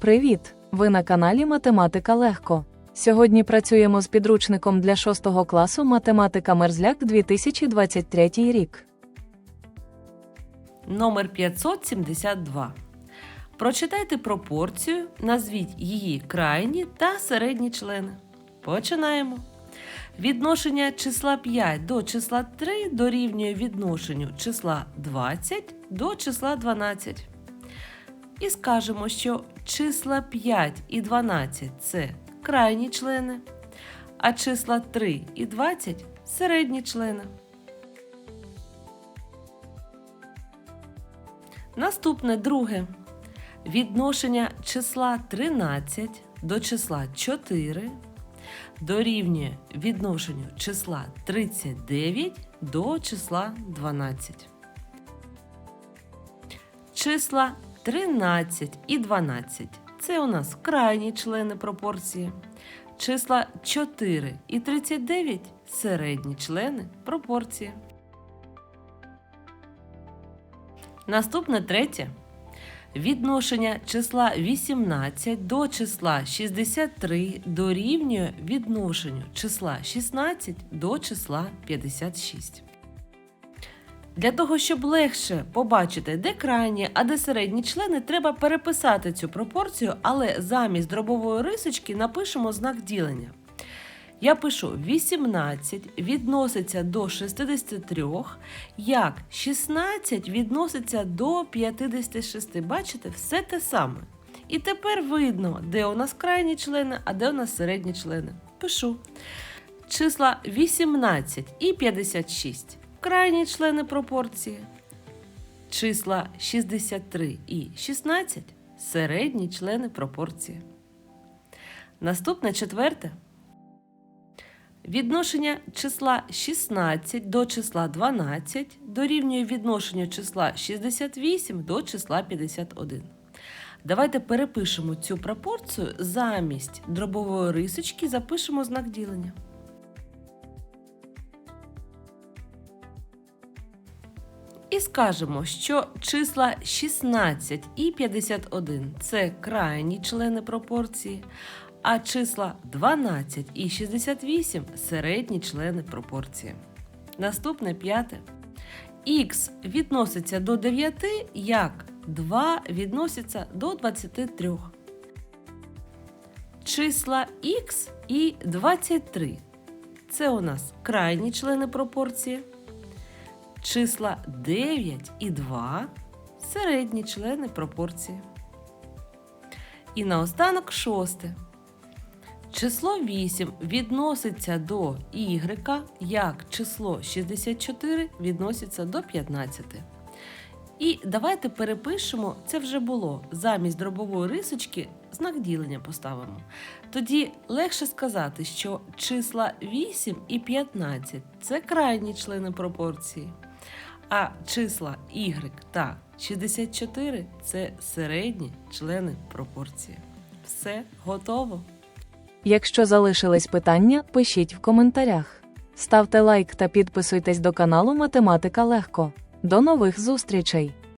Привіт! Ви на каналі Математика Легко. Сьогодні працюємо з підручником для 6 класу Математика Мерзляк 2023 рік. Номер 572. Прочитайте пропорцію, назвіть її крайні та середні члени. Починаємо. Відношення числа 5 до числа 3 дорівнює відношенню числа 20 до числа 12. І скажемо, що числа 5 і 12 це крайні члени, а числа 3 і 20 середні члени. Наступне друге. Відношення числа 13 до числа 4 дорівнює відношенню числа 39 до числа 12. Числа 13 і 12 це у нас крайні члени пропорції. Числа 4 і 39 середні члени пропорції. Наступне третє. Відношення числа 18 до числа 63 дорівнює відношенню числа 16 до числа 56. Для того, щоб легше побачити, де крайні, а де середні члени, треба переписати цю пропорцію, але замість дробової рисочки напишемо знак ділення. Я пишу 18 відноситься до 63, як 16 відноситься до 56. Бачите, все те саме. І тепер видно, де у нас крайні члени, а де у нас середні члени. Пишу. Числа 18 і 56 крайні члени пропорції. Числа 63 і 16 середні члени пропорції. Наступне четверте. Відношення числа 16 до числа 12 дорівнює відношенню числа 68 до числа 51. Давайте перепишемо цю пропорцію замість дробової рисочки запишемо знак ділення. І скажемо, що числа 16 і 51 це крайні члени пропорції, а числа 12 і 68 середні члени пропорції. Наступне п'яте. Х відноситься до 9, як 2 відноситься до 23. Числа х і 23 це у нас крайні члени пропорції. Числа 9 і 2 середні члени пропорції. І наостанок шосте. Число 8 відноситься до y, як число 64 відноситься до 15. І давайте перепишемо, це вже було. Замість дробової рисочки знак ділення поставимо. Тоді легше сказати, що числа 8 і 15 це крайні члени пропорції, а числа y та 64 це середні члени пропорції. Все готово. Якщо залишились питання, пишіть в коментарях. Ставте лайк та підписуйтесь до каналу Математика Легко. До нових зустрічей!